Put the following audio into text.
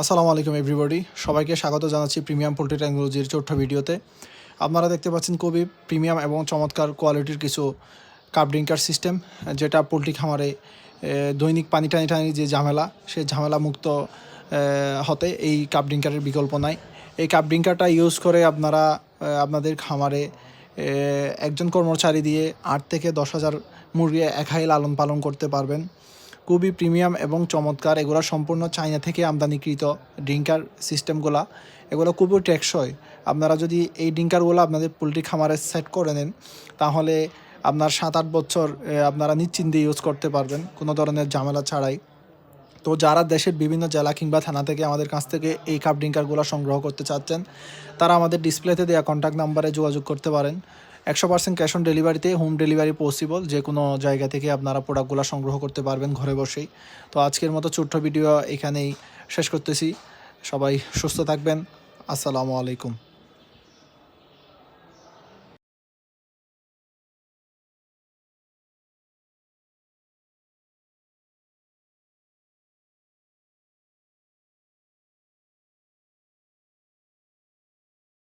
আসসালামু আলাইকুম এভরিবডি সবাইকে স্বাগত জানাচ্ছি প্রিমিয়াম পোলট্রি টেকনোলজির চৌঠা ভিডিওতে। আপনারা দেখতে পাচ্ছেন খুবই প্রিমিয়াম এবং চমৎকার কোয়ালিটির কিছু কাপ ড্রিঙ্কার সিস্টেম, যেটা পোলট্রি খামারে দৈনিক পানি টানি টানি যে ঝামেলা সেই ঝামেলা মুক্ত হতে এই কাপ ড্রিঙ্কারের বিকল্প নাই। এই কাপ ড্রিঙ্কারটা ইউজ করে আপনারা আপনাদের খামারে একজন কর্মচারী দিয়ে আট থেকে দশ হাজার মুরগি একাই লালন পালন করতে পারবেন। খুবই প্রিমিয়াম এবং চমৎকার। এগুলো সম্পূর্ণ চাইনা থেকে আমদানিকৃত ড্রিঙ্কার সিস্টেমগুলো। এগুলো খুবই টেকসই। আপনারা যদি এই ড্রিঙ্কারগুলো আপনাদের পোলট্রি খামারে সেট করে নেন, তাহলে আপনার সাত আট বছর আপনারা নিশ্চিন্তে ইউজ করতে পারবেন। কোনো ধরনের ঝামেলা ছাড়াই। তো যারা দেশের বিভিন্ন জেলা কিংবা থানা থেকে আমাদের কাছ থেকে এই কাপ ড্রিঙ্কারগুলো সংগ্রহ করতে চাচ্ছেন, তারা আমাদের ডিসপ্লেতে দেওয়া কন্ট্যাক্ট নাম্বারে যোগাযোগ করতে পারেন। একশো পার্সেন্ট ক্যাশ অন ডেলিভারিতে হোম ডেলিভারি পসিবল যে কোনো জায়গা থেকে আপনারা প্রোডাক্টগুলো সংগ্রহ করতে পারবেন ঘরে বসেই। তো আজকের মতো ছোট্ট ভিডিও এখানেই শেষ করতেছি। সবাই সুস্থ থাকবেন। আসসালামু আলাইকুম।